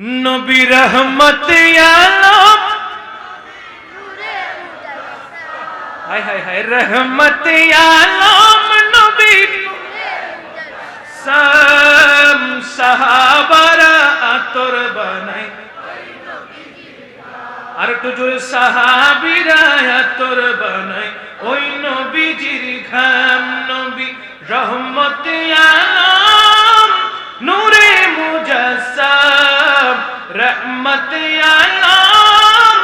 নবী রহমত আলম। হায় হায় হায়, রহমত আলম নবী। সাম সাহাবারা আতর বানাই আর একটু জোরে, সাহাবিরা আতর বানাই ওই নবীজির ঘাম নবী রহমত আলম। রহমত আলম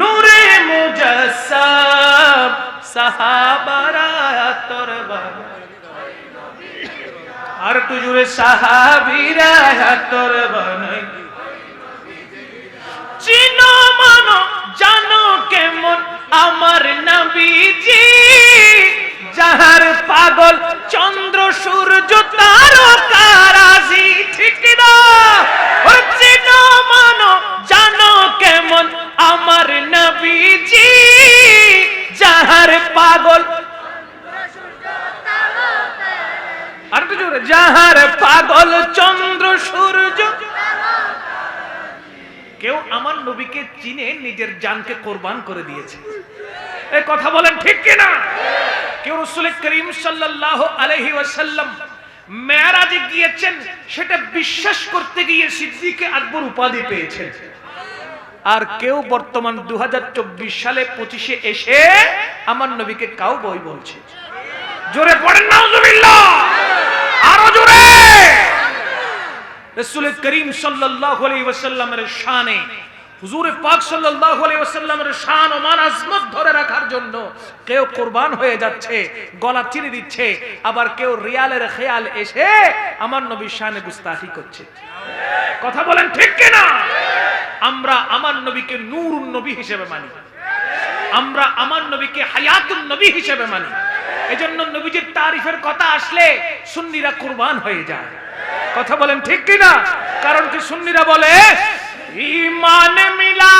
নূরে মুজাসসাম, সাহাবারা বানাই আর একটু সাহাবিরা আতর বানাই চিনো মানো, জানো কেমন আমার নবীজি, যাহার পাগল চন্দ্র সূর্য তারকারাজি পাগল। যাহার পাগল চন্দ্র সূর্য। কেউ আমার নবীকে চিনে নিজের জানকে কোরবান করে দিয়েছে। কথা বলেন ঠিক কিনা? কেউ রসুল করিম সাল্লাল্লাহু আলাইহি ওয়াসাল্লাম মেয়ারাজে গিয়েছেন, সেটা বিশ্বাস করতে গিয়ে সিদ্দিকে আকবর উপাধি পেয়েছেন। আর কেউ বর্তমান দু হাজার চব্বিশ সালে পঁচিশে এসে আমার নবীকে কাউ বই বলছে। জোরে পড়েন করিম শানে আজমত ধরে রাখার জন্য কেউ কুরবান হয়ে যাচ্ছে, গলা দিচ্ছে, আবার কেউ রিয়ালের খেয়াল এসে আমার গুস্তাখি করছে। কথা বলেন ঠিক কিনা? আমরা আমার নবীকে নূর নবী হিসেবে মানি। আমরা আমার নবীকে হায়াত নবী হিসেবে মানি। এজন্য নবীজির তারিফের কথা আসলে সুন্নিরা কুরবান হয়ে যায়। কথা বলেন ঠিক কিনা? কারণ কি সুন্নিরা বলে ইমান মিলা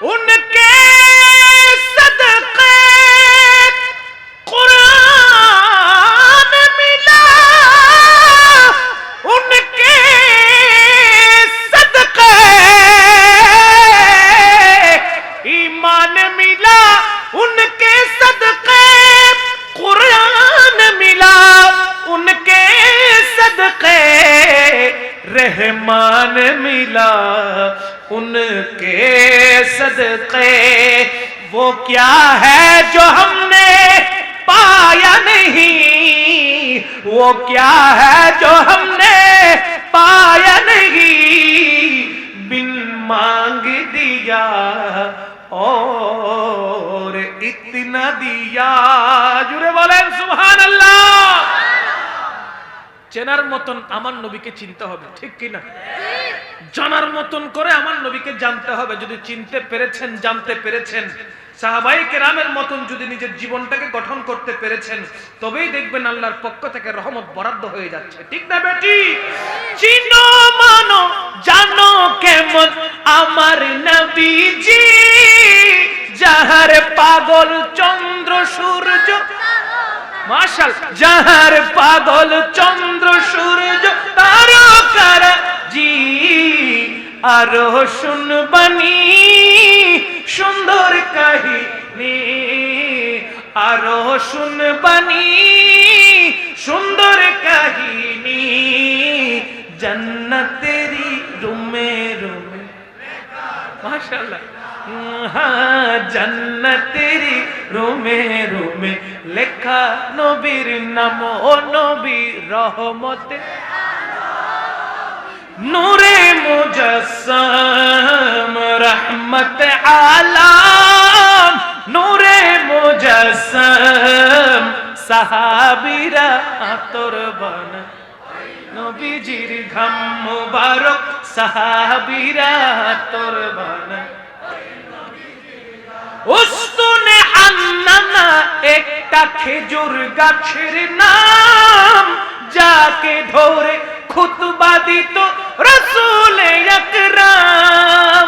উনকে मिला उनके सदके वो क्या है जो हमने पाया नहीं वो क्या है जो हमने पाया नहीं बिन मांग दिया और इतना दिया जुड़े बोलें सुभान अल्लाह চেনার মতন আমার নবীকে চিনতে হবে ঠিক কিনা জানার মতন করে আমার নবীকে জানতে হবে। যদি চিনতে পেরেছেন, জানতে পেরেছেন। সাহাবাই কেরামের মতন যদি নিজের জীবনটাকে গঠন করতে পেরেছেন, তবেই দেখবেন আল্লাহর পক্ষ থেকে রহমত বরাদ্দ হয়ে যাচ্ছে। ঠিক না বেটি? চিনো, মানো, জানো কেমন আমার নবীজি, যাহার পাগল চন্দ্র সূর্য, মাশাল, যাহার পাগল চন্দ্র সূর্য, তারকার আরও শুনবানি সুন্দর কাহিনী। আরও শুনবানি সুন্দর কাহিনী। জন্নতেরি রুমে রুমে। মাশাআল্লাহ। হ্যাঁ জন্নতেরি রুমে রুমে। লেখা নবীর নাম ও নবী রহমতে। নূরে মুজাসসাম, রহমত আলাম, নূরে মুজাসসাম, সাহাবীরা আতর বানা। নবীজির ঘাম মুবারক, সাহাবীরা আতর বানা। উস্তুনে আন্নানা, একটা খেজুর গাছের নাম, যাকে ধরে খুতবা দিত আকরাম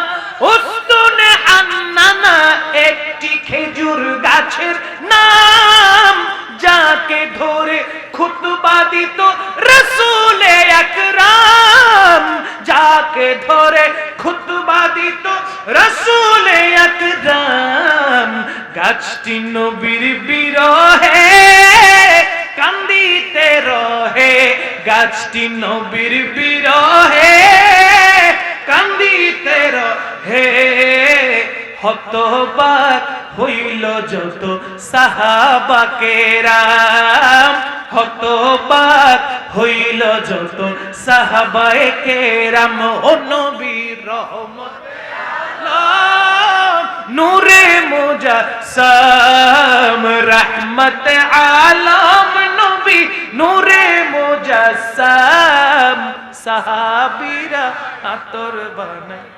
উস্তুনে আন্নানা একটি খেজুর গাছের নাম, যাকে ধরে খুতবা দিত রসুল আকরাম। যাকে ধরে খুতবা দিত রসুল আকরাম। গাছটি নবীর বিরহে, কান্দিতে রহে। গাছটি নবীর বিরহে কান্দিতে রহে হতবার হইল যত সাহাবাকেরাম হতবার হইল যত সাহাবায়ে কেরাম। ও নবীর রহমত নূরে মুজাসসাম, রহমত আলম নবী, নূরে মুজাসসাম। সাহাবীরা আতর বানায়।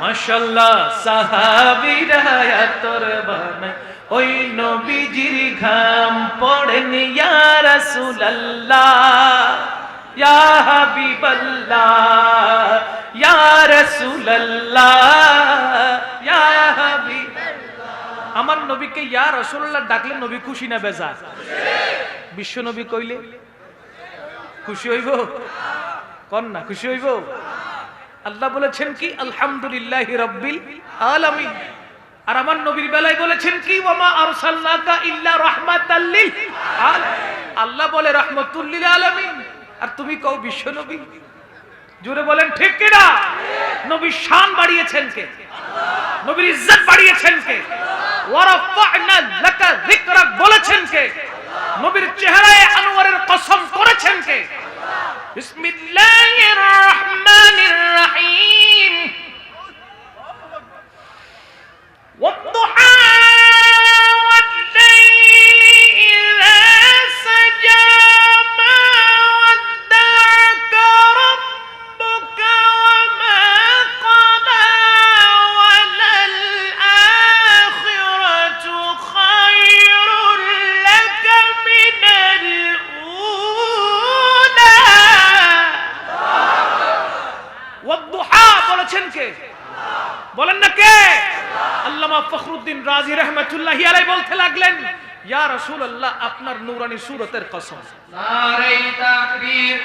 মাশাল্লাহ, সাহাবীরা আতর বানায়। ওই নবীজির ঘাম পড়েন, ইয়া রাসূলুল্লাহ, ইয়া হাবিবাল্লাহ, ইয়া রাসূলুল্লাহ আমার নবীকে ইয়া রাসূলুল্লাহ ডাকলে নবী খুশি না বেজার? বিশ্ব নবী কইলে খুশি হইব? কন না খুশি হইব? আল্লাহ বলেছেন কি? আলহামদুলিল্লাহ রব্বিল আলামিন। আর আমার নবীর বেলায় বলেছেন কি? ওয়ামা আরসালনাকা ইল্লা রাহমাতাল লিল আল্লাহ বলে রাহমাতুল লিল আলামিন। আর তুমি কও বিশ্ব নবী? জোরে বলেন, ঠিক কিনা নবীর শান বাড়িয়েছেন কে? নবীর ইজ্জত বাড়িয়েছেন কে? ওয়ারাফা'না লাকা যিকরাক বলেছেন কে? নবীর চেহারায় আনোয়ারের কসম করেছেন কে বিসমিল্লাহির রহমানির রহিম বলেছেন কে? বলেন না কে? আল্লামা ফখরুদ্দিন রাজি রহমতুল্লাহ আলাই বলতে লাগলেন, ইয়া রাসূলুল্লাহ, আপনার নূরানি সুরতের কসম। নারে তাকবীর